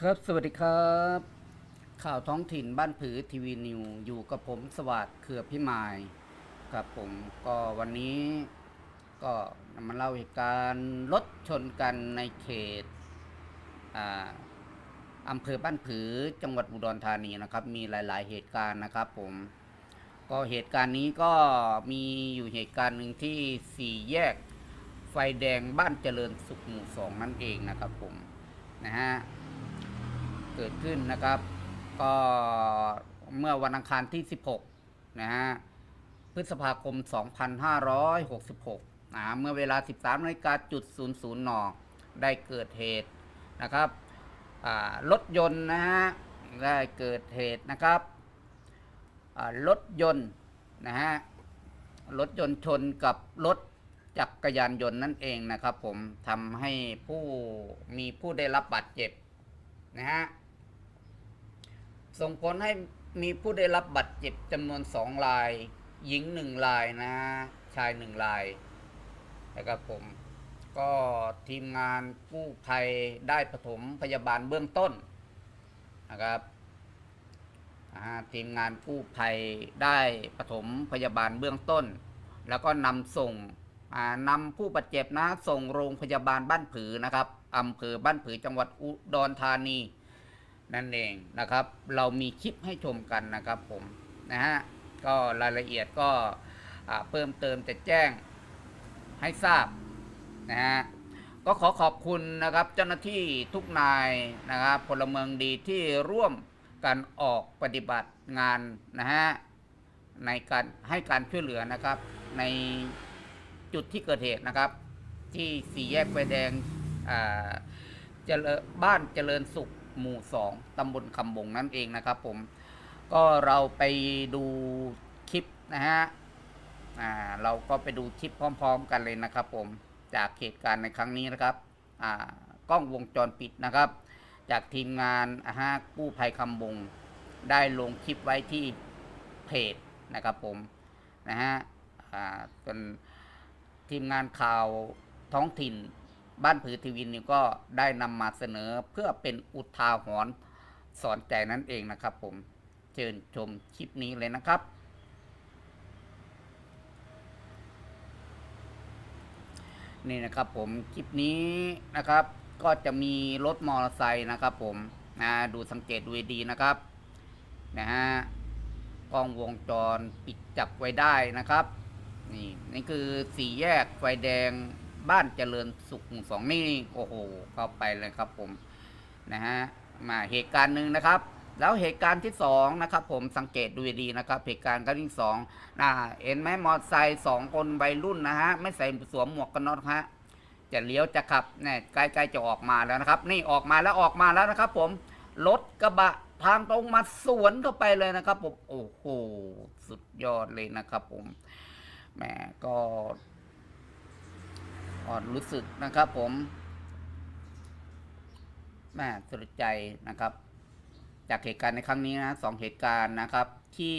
ครับสวัสดีครับ ข่าวท้องถิ่นบ้านผือทีวีนิวอยู่กับผมสวัสดิ์เขือพิมายครับผมก็วันนี้ก็นำมาเล่าเหตุการณ์รถชนกันในเขตอ่าอำเภอบ้านผือจังหวัดอุดรธานีนะครับ มีหลาย ๆ เหตุการณ์นะครับผมก็เหตุการณ์นี้ก็มีอยู่เหตุการณ์หนึ่งที่สี่แยกไฟแดงบ้านเจริญสุขหมู่สองนั่นเองนะครับผมนะฮะ เกิดขึ้นนะครับ ก็เมื่อวันอังคารที่ 16 นะฮะ พฤษภาคม 2566นะเมื่อเวลา 13นาฬิกาจุด00นได้เกิดเหตุนะครับรถยนต์นะฮะ ได้เกิดเหตุนะครับรถยนต์นะฮะ รถยนต์ชนกับรถจักรยานยนต์นั่นเองนะครับผมทำให้ผู้มีผู้ได้รับบาดเจ็บนะฮะ ส่งผลให้มีผู้ได้รับบาดเจ็บจำนวนสองราย หญิงหนึ่งรายนะฮะชายหนึ่งรายนะครับผม ก็ทีมงานกู้ภัยได้ปฐมพยาบาลเบื้องต้นนะครับทีมงานกู้ภัยได้ปฐมพยาบาลเบื้องต้น แล้วก็นำส่งนำผู้บาดเจ็บนะส่งโรงพยาบาลบ้านผือนะครับอำเภอบ้านผือจังหวัดอุดรธานี นั่นเองนะครับ เรามีคลิปให้ชมกันนะครับผมนะฮะก็รายละเอียดก็เพิ่มเติมจะแจ้งให้ทราบนะฮะก็ขอขอบคุณนะครับเจ้าหน้าที่ทุกนายนะครับพลเมืองดีที่ร่วมกันออกปฏิบัติงานนะฮะในการให้การช่วยเหลือนะครับ ในจุดที่เกิดเหตุนะครับ ที่สี่แยกไฟแดงเจริญบ้านเจริญสุข หมู่สองตำบลคำบงนั่นเองนะครับผม ก็เราไปดูคลิปนะฮะ อ่า เราก็ไปดูคลิปพร้อม ๆ กันเลยนะครับผม จากเหตุการณ์ในครั้งนี้นะครับ อ่า กล้องวงจรปิดนะครับ จากทีมงานอาฮะกู้ภัยคำบง ได้ลงคลิปไว้ที่เพจนะครับผม นะฮะ อ่าจนทีมงานข่าวท้องถิ่น บ้านผือทีวีนี่ก็ได้นำมาเสนอเพื่อเป็นอุทาหรณ์สอนใจนั่นเองนะครับผมเชิญชมคลิปนี้เลยนะครับ นี่นะครับผมคลิปนี้นะครับ ก็จะมีรถมอเตอร์ไซค์นะครับผมนะดูสังเกตดูให้ดีนะครับนะฮะกล้องวงจรปิดจับไว้ได้นะครับ นี่นี่คือสี่แยกไฟแดง บ้านเจริญสุขสองนี่โอ้โหเข้าไปเลยครับผมนะฮะมาเหตุการณ์หนึ่งนะครับ แล้วเหตุการณ์ที่สองนะครับผมสังเกตดูดีนะครับ เหตุการณ์ครั้งที่สองนะเห็นไหมมอเตอร์ไซค์สองคนวัยรุ่นนะฮะไม่ใส่สวมหมวกกันน็อกฮะจะเลี้ยวจะขับเนี่ยใกล้ๆจะออกมาแล้วนะครับ นี่ออกมาแล้วออกมาแล้วนะครับ ผมรถกระบะทางตรงมาสวนเข้าไปเลยนะครับ ผมโอ้โหสุดยอดเลยนะครับ ผมแหมก็ อ่อนรู้สึกนะครับผมแม่สุดใจนะครับ จากเหตุการณ์ในครั้งนี้นะสองเหตุการณ์นะครับ ที่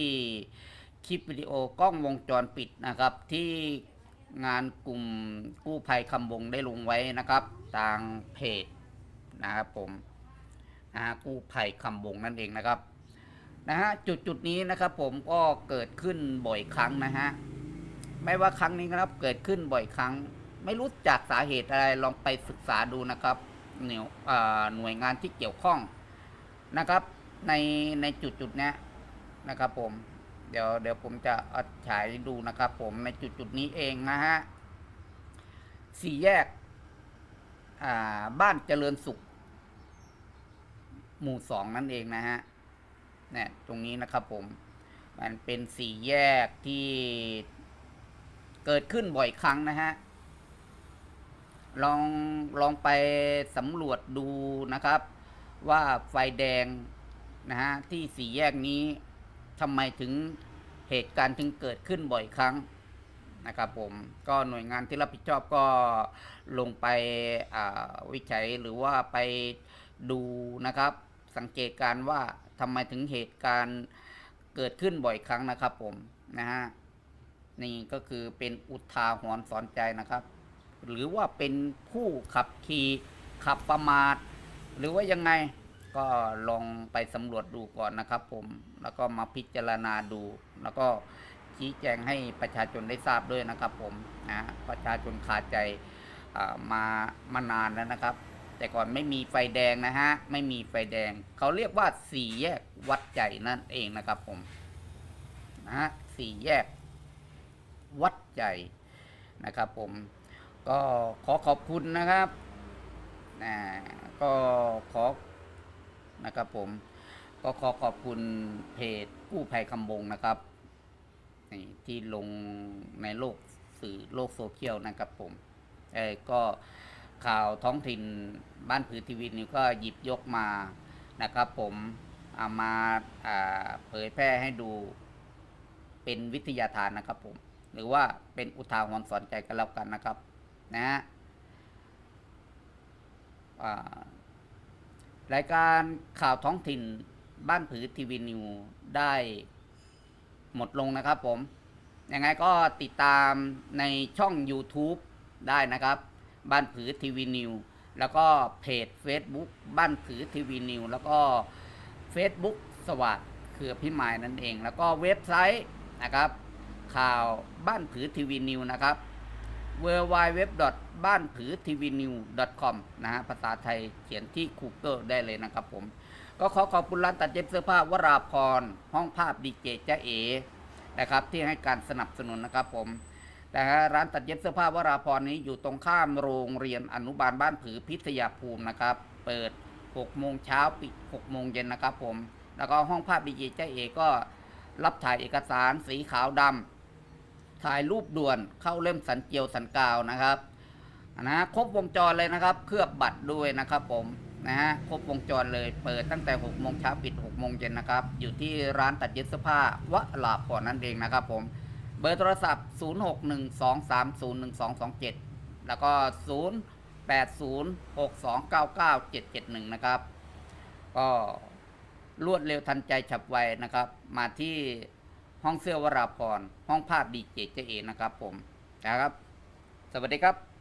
คลิปวิดีโอกล้องวงจรปิดนะครับ ที่งานกลุ่มกู้ภัยคำบงได้ลงไว้นะครับ ทางเพจนะครับผมนะฮะกู้ภัยคำบงนั่นเองนะครับนะฮะจุดจุดนี้นะครับผมก็เกิดขึ้นบ่อยครั้งนะฮะไม่ว่าครั้งนี้นะครับเกิดขึ้นบ่อยครั้ง ไม่รู้จากสาเหตุอะไรลองไปศึกษาดูนะครับหน่วยหน่วยงานที่เกี่ยวข้องนะครับ ในในจุดจุดๆนี้นะครับ ผม เดี๋ยวเดี๋ยวผมจะเอาฉายดูนะครับ ผมในจุดจุดๆนี้เองนะฮะสี่แยกบ้านเจริญสุข หมู่สองนั่นเองนะฮะเนี่ยตรงนี้นะครับผมมันเป็นสี่แยกที่เกิดขึ้นบ่อยครั้งนะฮะ ลองลองไปสำรวจดูนะครับ ว่าไฟแดงนะฮะที่สี่แยกนี้ทำไมถึงเหตุการณ์ถึงเกิดขึ้นบ่อยครั้งนะครับผมก็หน่วยงานที่รับผิดชอบก็ลงไปวิจัยหรือว่าไปดูนะครับ สังเกตการว่าทำไมถึงเหตุการณ์เกิดขึ้นบ่อยครั้งนะครับผมนะฮะนี่ก็คือเป็นอุทาหรณ์สอนใจนะครับ หรือว่าเป็นผู้ขับขี่ขับประมาท หรือว่ายังไงก็ลองไปสำรวจดูก่อนนะครับผมแล้วก็มาพิจารณาดู แล้วก็ชี้แจงให้ประชาชนได้ทราบด้วยนะครับผมนะประชาชนขาดใจมามานานแล้วนะครับ แต่ก่อนไม่มีไฟแดงนะฮะไม่มีไฟแดง เขาเรียกว่าสี่แยกวัดใจนั่นเองนะครับผมนะฮะสี่แยกวัดใจนะครับผม ก็ขอขอบคุณนะครับนะก็ขอนะครับผม ก็ขอขอบคุณเพจกู้ภัยคำบงนะครับนี่ที่ลงในโลกสื่อโลกโซเชียลนะครับผมเออก็ข่าวท้องถิ่นบ้านผือทีวีนี่ก็หยิบยกมานะครับผมเอามาอ่าเผยแพร่ให้ดูเป็นวิทยาทานนะครับผม หรือว่าเป็นอุทาหรณ์สอนใจกันแล้วกันนะครับ นะฮะรายการข่าวท้องถิ่นบ้านผือทีวีนิวได้หมดลงนะครับผม ยังไงก็ติดตามในช่อง YouTube ได้นะครับ บ้านผือทีวีนิวแล้วก็เพจ Facebook บ้านผือทีวีนิวแล้วก็ Facebook สวัสดิ์คือพิมายนั่นเอง แล้วก็เว็บไซต์นะครับ ข่าวบ้านผือทีวีนิวนะครับ w w w บ้านผือทีวีนิว .com นะฮะภาษาไทยเขียนที่ Google ได้เลยนะครับผม ก็ขอขอบคุณร้านตัดเย็บเสื้อผ้าวราพร ห้องภาพดีเจจ้าเอนะครับที่ให้การสนับสนุนนะครับผมแต่ร้านตัดเย็บเสื้อผ้าวราพรนี้อยู่ตรงข้ามโรงเรียนอนุบาลบ้านผือพิทยาภูมินะครับ เปิด 6 โมงเช้าปิด 6 โมงเย็นนะครับผม แล้วก็ห้องภาพดีเจเจ้าเอก็รับถ่ายเอกสารสีขาวดำ ถ่ายรูปด่วนเข้าเล่มสันเจียวสันกาวนะครับนะครบวงจรเลยนะครับ เคลือบบัตรด้วยนะครับผมนะฮะครบวงจรเลยเปิดตั้งแต่6โมงเช้าปิด6โมงเย็นนะครับ อยู่ที่ร้านตัดเย็บเสื้อผ้าวะลาพรนั่นเองนะครับผมเบอร์โทรศัพท์ 0612301227 แล้วก็ 0806299771 นะครับ ก็รวดเร็วทันใจฉับไวนะครับ มาที่ ห้องเสื้อวราพรห้องภาพดีเจเจเอนะครับผมนะครับ สวัสดีครับ